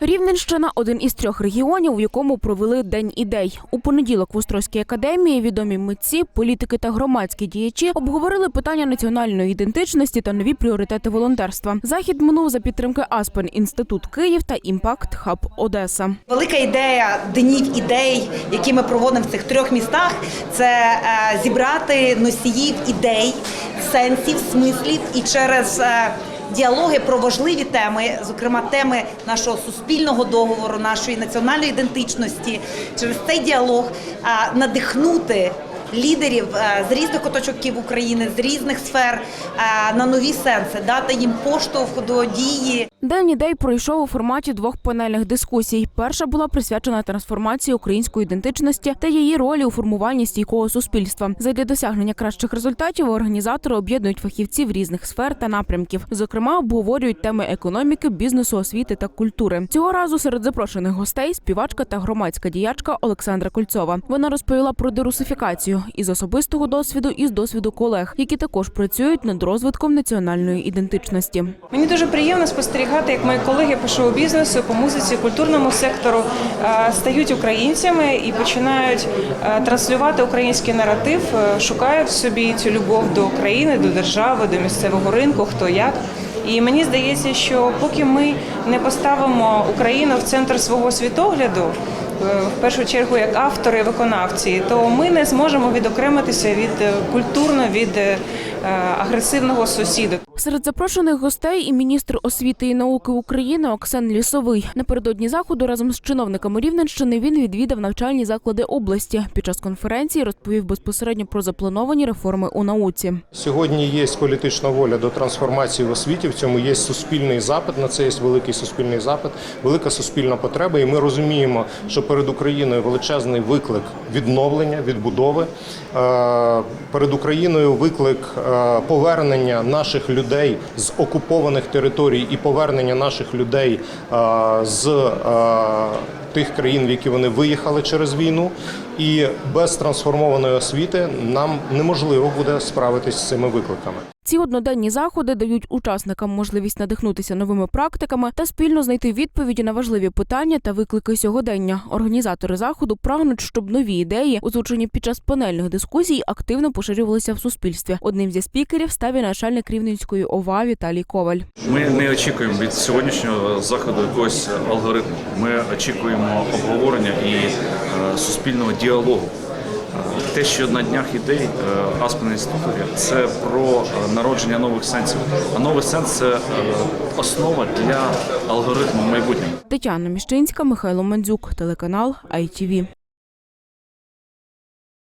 Рівненщина один із трьох регіонів, у якому провели день ідей. У понеділок в Острозькій академії відомі митці, політики та громадські діячі обговорили питання національної ідентичності та нові пріоритети волонтерства. Захід минув за підтримки Аспен Інститут Київ та Імпакт Хаб Одеса. Велика ідея днів ідей, які ми проводимо в цих трьох містах, це е, зібрати носіїв ідей, сенсів, смислів і через е, діалоги про важливі теми, зокрема теми нашого суспільного договору, нашої національної ідентичності, через цей діалог надихнути. Лідерів з різних куточків України, з різних сфер на нові сенси, дати їм поштовх до дії, День ідей пройшов у форматі двох панельних дискусій. Перша була присвячена трансформації української ідентичності та її ролі у формуванні стійкого суспільства. Задля досягнення кращих результатів організатори об'єднують фахівців різних сфер та напрямків. Зокрема, обговорюють теми економіки, бізнесу, освіти та культури. Цього разу серед запрошених гостей співачка та громадська діячка Олександра Кольцова. Вона розповіла про дерусифікацію із особистого досвіду і з досвіду колег, які також працюють над розвитком національної ідентичності. Мені дуже приємно спостерігати, як мої колеги по шоу-бізнесу, по музиці, культурному сектору е, стають українцями і починають е, транслювати український наратив, е, шукають в собі цю любов до України, до держави, до місцевого ринку, хто як. І мені здається, що поки ми не поставимо Україну в центр свого світогляду, в першу чергу як автори, виконавці, то ми не зможемо відокремитися від культурно від агресивного сусіда. Серед запрошених гостей і міністр освіти і науки України Оксен Лісовий. Напередодні заходу разом з чиновниками Рівненщини він відвідав навчальні заклади області. Під час конференції розповів безпосередньо про заплановані реформи у науці. Сьогодні є політична воля до трансформації в освіті. В цьому є суспільний запит. На це є великий суспільний запит, велика суспільна потреба. І ми розуміємо, що перед Україною величезний виклик відновлення, відбудови. Е, Перед Україною виклик е, повернення наших людей з окупованих територій і повернення наших людей е, з е, тих країн, в які вони виїхали через війну. І без трансформованої освіти нам неможливо буде справитись з цими викликами. Ці одноденні заходи дають учасникам можливість надихнутися новими практиками та спільно знайти відповіді на важливі питання та виклики сьогодення. Організатори заходу прагнуть, щоб нові ідеї, озвучені під час панельних дискусій, активно поширювалися в суспільстві. Одним зі спікерів став і начальник Рівненської ОВА Віталій Коваль. Ми не очікуємо від сьогоднішнього заходу якогось алгоритму. Ми очікуємо обговорення і е, суспільного діалогу. Те, що на днях ідей Аспен інституторі, це про е, народження нових сенсів. А новий сенс це е, основа для алгоритму майбутнього. Тетяна Міщинська, Михайло Мандзюк, телеканал ITV.